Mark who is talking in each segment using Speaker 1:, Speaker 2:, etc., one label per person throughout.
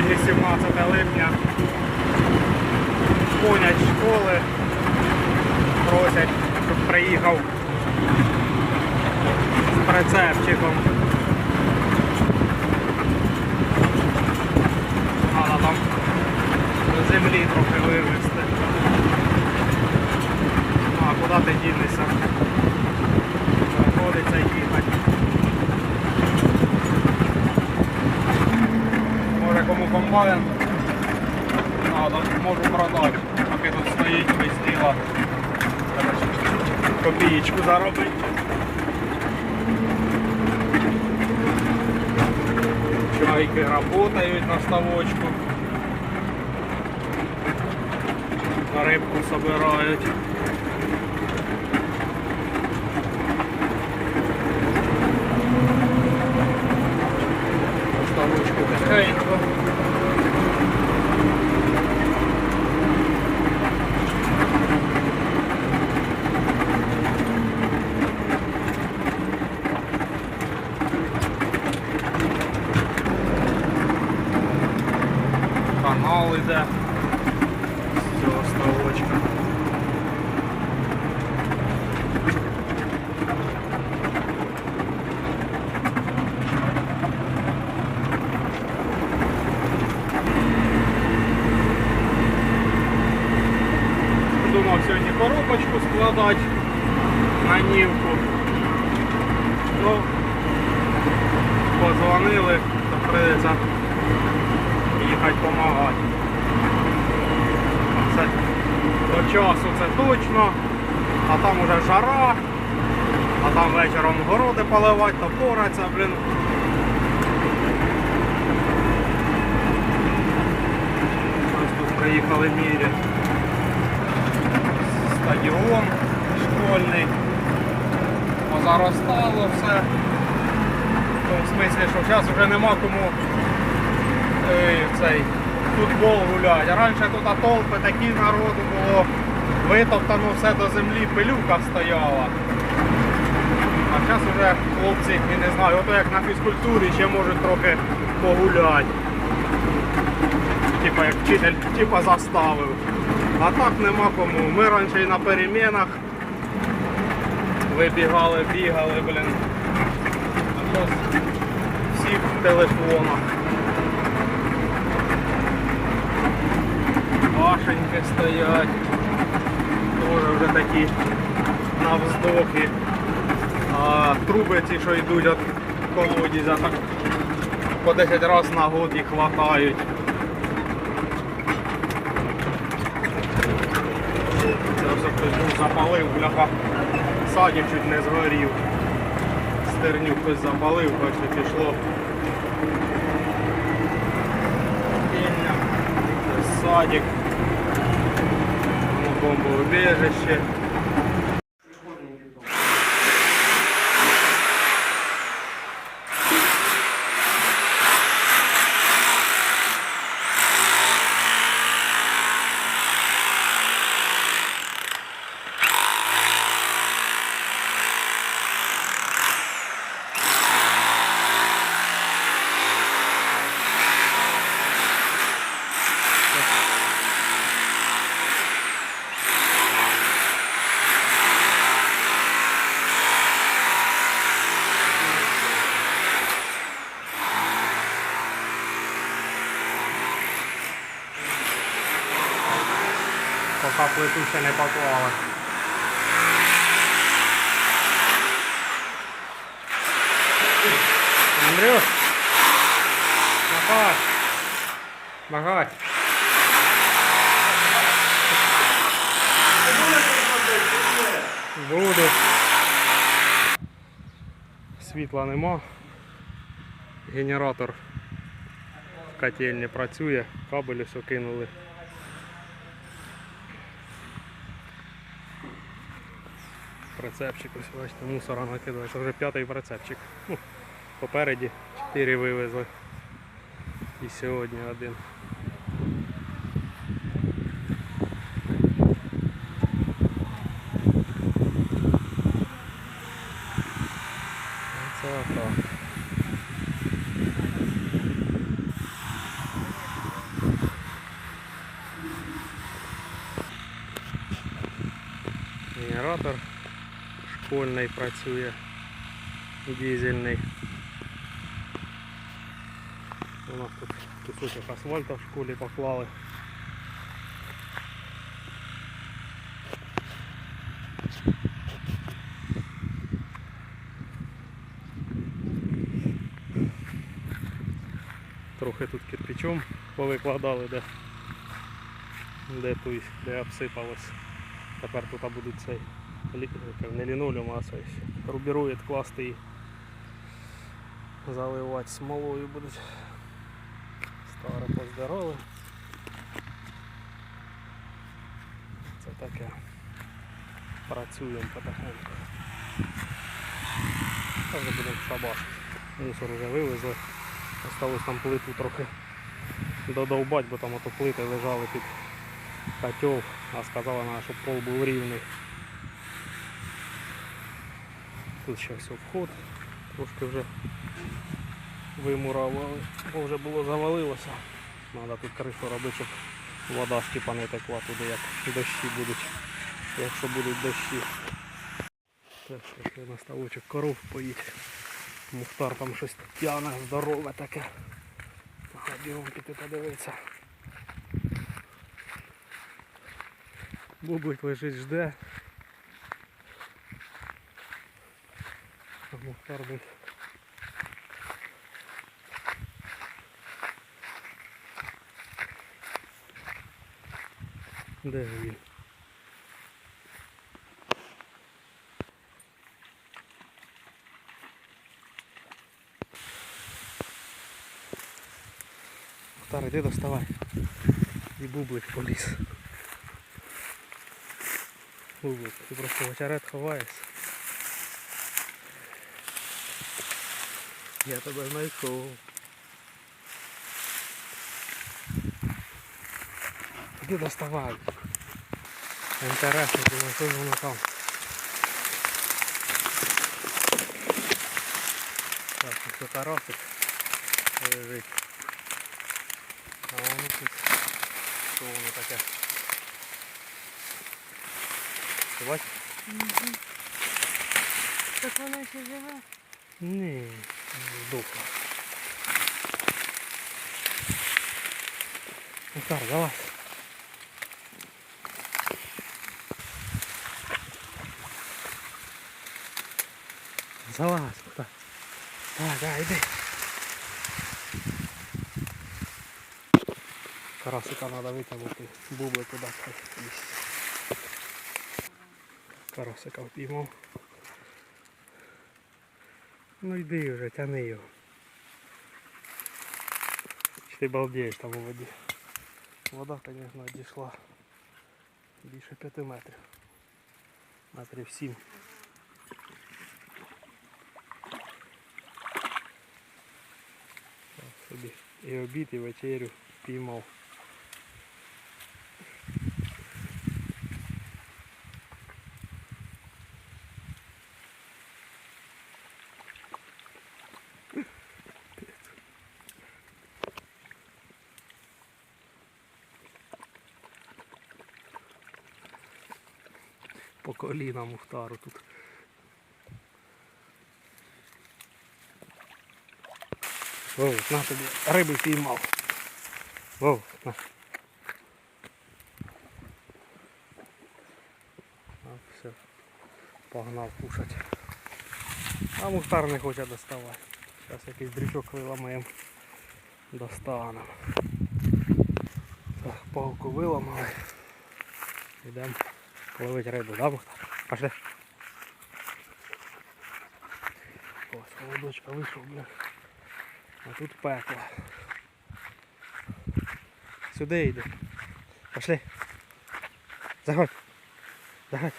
Speaker 1: Сьогодні 17 липня. Дзвонять школи, просять, щоб приїхав з прицепчиком. Треба там до землі трохи вивезти. А куди ти дінешся? Приходиться їхати. Може кому комбайн надо, можу продати, поки тут стоїть без діла. Копієчку заробити. Чайки працюють на ставочку. Рибку собирають. Ставочку тихенько. Канал іде з цього ставочка. Думав сьогодні коробочку складати на нівку. Ну, позвонили, то прийдеться їхати допомагати. Це до часу це точно, а там уже жара, а там вечором городи поливати, то пораться, блін. Ось тут приїхали мірі. Стадіон школьний. Позаростало все. В тому смислі, що зараз вже нема кому е, цей футбол гулять. А раніше тут толпи такі народу було, витоптано все до землі, пилюка стояла. А зараз вже хлопці, я не знаю, ото як на фізкультурі ще можуть трохи погуляти. Типа як вчитель типа заставив. А так нема кому. Ми раніше і на перемінах вибігали, бігали, блін. А зараз всі в телефонах. Башеньки стоять. Тоже вже такі на вздохи. А труби ці, що йдуть від колодязя, так по 10 разів на год їх хватають. Запалив, бляха. Садик чуть не згорів. Стерню хтось запалив, бачите, пішло. Садик. Бомбоубежище. Поки плиту ще не поклали. Андрюш! Махай! Махай! Буду. Світла нема. Генератор в котельні працює, кабелі все кинули. прицепчик, ось бачите, мусора накидається, вже п'ятий прицепчик. Ну, Попереді 4 вивезли. І сьогодні один. Це. Генератор школьний працює, дизельний. У нас тут кусочок асфальту в школі поклали. Трохи тут кирпичом повикладали, де, де, той, де обсипалось. Тепер тут будуть цей не лінолеум, а цей рубіруєт класти і заливати смолою будуть. Старе поздороли. Це таке. Працюємо потихеньку. Та вже будемо шабашити. Мусор вже вивезли. Осталось там плиту трохи додовбати, бо там ото плити лежали під котел, а сказала вона, щоб пол був рівний. Тут все вход, трошки вже вимуровували, бо вже було завалилося. Треба тут кришу робити, щоб вода типа не текла туди, як дощі будуть, якщо будуть дощі. Так, пішли на ставочок коров поїть. Мухтар там щось тяне, здорове таке. Бігом піти подивитися. Бублик лежить жде. А Мухтар десь. Де він? Мухтар, іди доставай. І бублик поліз. Бублик, ти просто в очерет ховаєшся. Я тебе знайшов. Іди доставай. Інтересно, думаю, що ж воно там. Так, ось тарасик лежить. А воно тут. Що воно таке? Ти бачиш?
Speaker 2: Так вона ще живе.
Speaker 1: Ні, здохла. Макар, давай. Залазь, Макар. Давай, давай, иди. Карасика надо туди хай їсть. Карасика впіймав. Ну йди вже, тяни його. Чи ти балдієш там у воді? Вода, звісно, дійшла більше 5 метрів. Метрів 7. Так, собі і обід, і вечерю піймав. По коліна мухтару тут. Вовк, на тобі риби піймав. Вовк, на. А, все. Погнав кушать. А мухтар не хоче доставати. Зараз якийсь дрючок виламаємо. Достанемо. Так, палку виламали. Йдемо ловить рибу, да, Мухтар? Пошли. Ось, холодочка вийшов, бля. А тут пекло. Сюди йди. Пошли. Заходь. Заходь.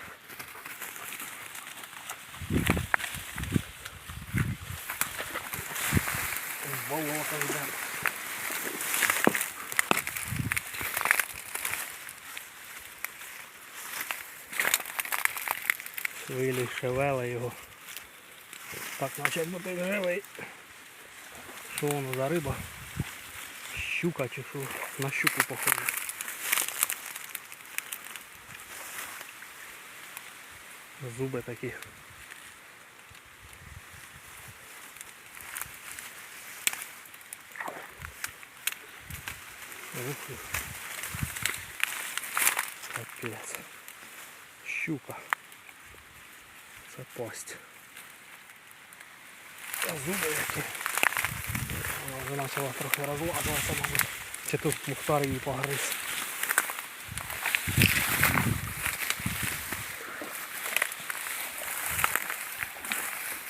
Speaker 1: Болото йдемо. Хвилі шевела його. Так наче бути живий. Що воно за риба? Щука чи що? На щуку похоже. Зуби такі. Ух. Капець. Щука. Це пасть. А зуби які. Вона почала трохи розлазилася, мабуть. Чи тут Мухтар її погриз.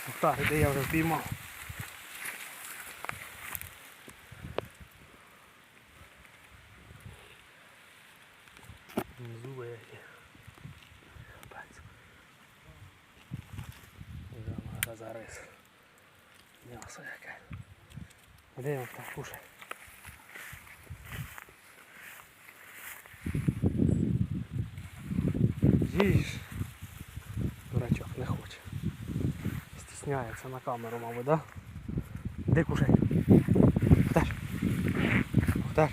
Speaker 1: Мухтар, де я вже впіймав. Зуби які. Капець. Вже вона зарис. М'ясо яке. Де він так кушай? Їж. Дурачок не хоче. Стісняється на камеру, мабуть, да? Де кушай? Пташ. Пташ,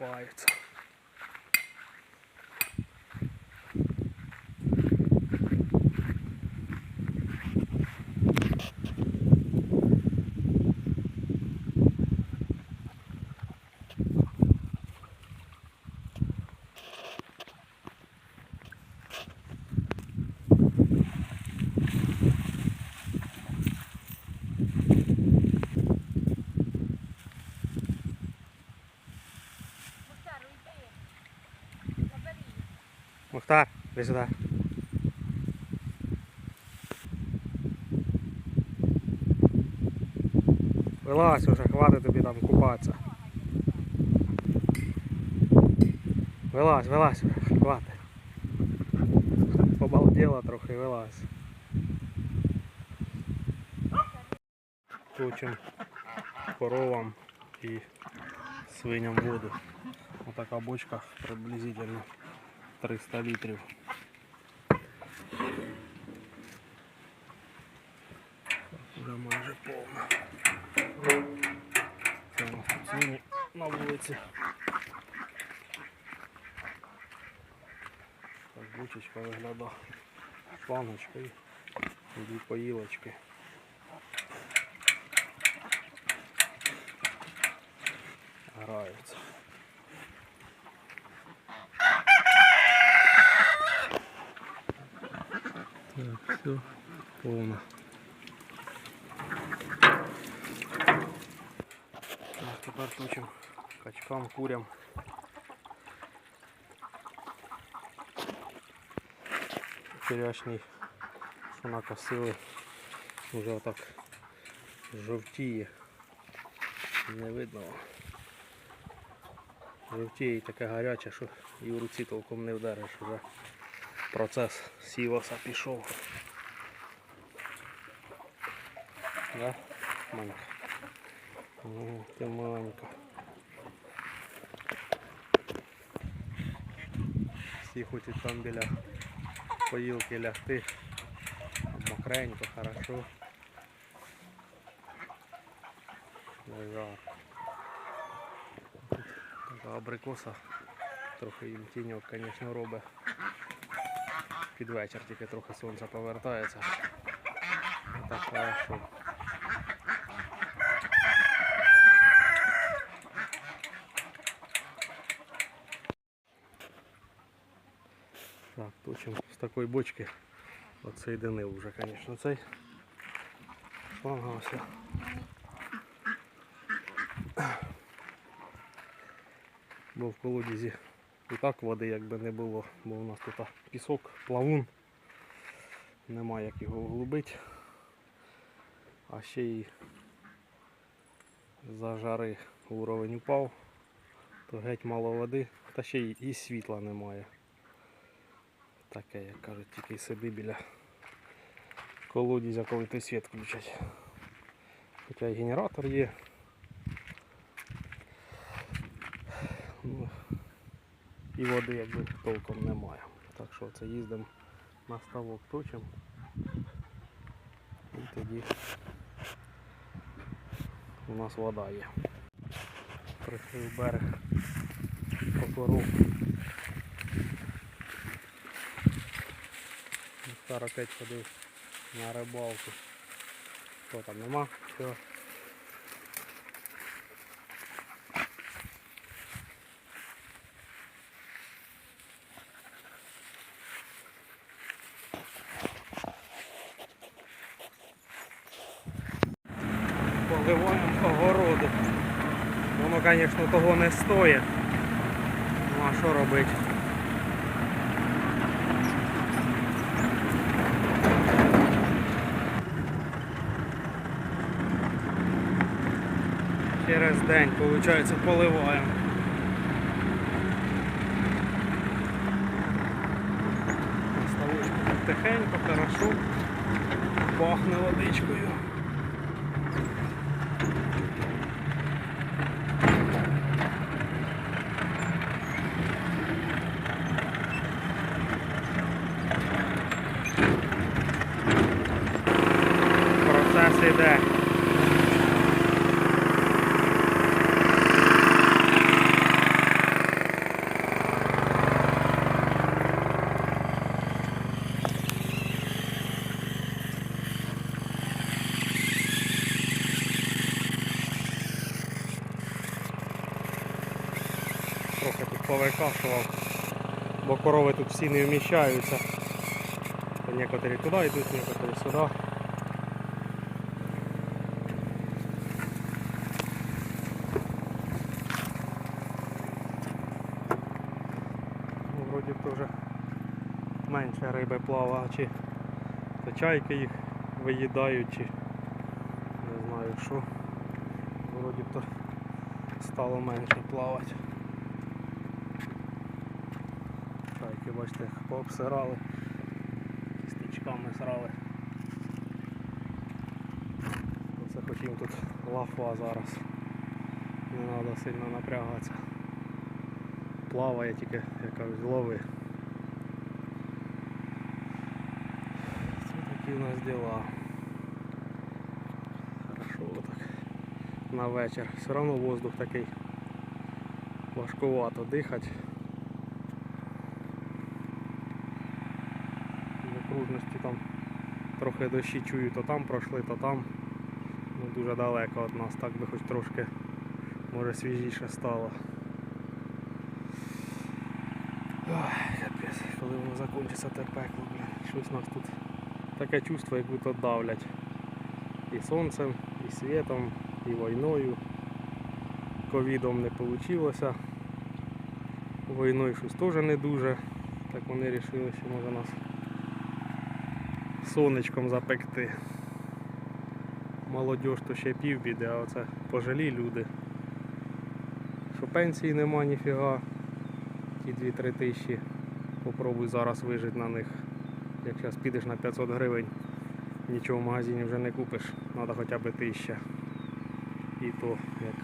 Speaker 1: де
Speaker 2: Мухтар,
Speaker 1: іди сюди. Вилазь уже, хватить тобі там купатися. Вилазь, вилазь, уже, хватить. Побалдела трохи, вилазь. Точим коровам і свиням воду. Отака бочка приблизительно 300 літрів. Вже майже повна. Це у на вулиці. Так бочечка виглядає. Шлангочка і дві поїлочки. Граються. Все, повно. Так, тепер точим качкам, курям. Вчорашній, що накосили, вже отак жовтіє. Не видно. Жовтіє і таке гаряче, що і в руці толком не вдариш вже процес сівоса пішов. Да? Манька. Ну, ти маленька. Всі хочуть там біля поїлки лягти. Мокренько, хорошо. Лежав. Така абрикоса. Трохи їм тіньок, звісно, робить. Під вечір тільки трохи сонце повертається. Так хорошо. Так, точим з такої бочки. Оцей денив вже, звісно, цей. Шлангався. Бо в колодязі і так води якби не було, бо у нас тут пісок, плавун. Нема як його вглубити. А ще й за жари уровень упав, то геть мало води, та ще й і світла немає. Таке, як кажуть, тільки сиди біля колодязя, коли той світ включать. Хоча і генератор є. Ну, і води якби толком немає. Так що це їздимо на ставок точимо. І тоді у нас вода є. Прийшли в берег покору. Стара опять ходив на рибалку. Що там нема? Все. Поливаємо огороди. Воно, звісно, того не стоїть. Ну а що робити? Через день, виходить, поливаємо. Ставочку тихенько, хорошо. Пахне водичкою. Процес іде. Повикашував, бо корови тут всі не вміщаються. Некоторі туди йдуть, некоторі сюди. Ну, вроді то вже менше риби плаває, чи то чайки їх виїдають, чи не знаю що. Вроді б то стало менше плавати. Чайки, бачите, пообсирали, кісточками срали. Оце хотів тут лафа зараз. Не треба сильно напрягатися. Плаває тільки якось лови. Це такі у нас діла. Хорошо так. На вечір. Все одно воздух такий важкувато дихати. В окружності там трохи дощі чую, то там пройшли, то там. Ну, дуже далеко від нас, так би хоч трошки може свіжіше стало. Капець, коли воно закінчиться те пекло, блін. Щось нас тут таке чувство, як будто давлять. І сонцем, і світом, і війною. Ковідом не вийшло. Війною щось теж не дуже. Так вони вирішили, що може нас сонечком запекти. Молодіж то ще півбіди, а оце пожилі люди. Що пенсії нема ніфіга. Ті 2-3 тисячі. Попробуй зараз вижити на них. Як зараз підеш на 500 гривень, нічого в магазині вже не купиш, треба хоча б тисяча. І то, як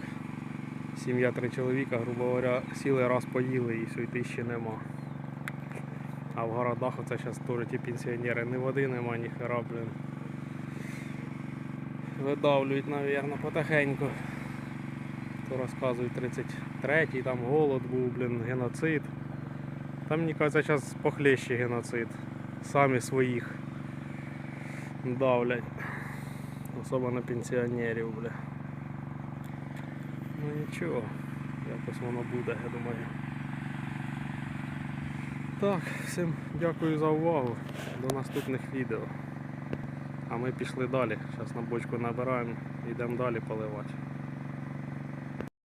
Speaker 1: сім'я три чоловіка, грубо говоря, сіли раз поїли і все, і тисячі нема. А в городах оце зараз теж ті пенсіонери, ні води нема, ні хера, блін. Видавлюють, мабуть, потихеньку. То розказують 33-й, там голод був, блін, геноцид. Там, мені кажеться, зараз похлеще геноцид. Самі своїх давлять. Особо на пенсіонерів, бля. Ну нічого, якось воно буде, я думаю. Так, всім дякую за увагу. До наступних відео. А ми пішли далі. Зараз на бочку набираємо, йдемо далі поливати.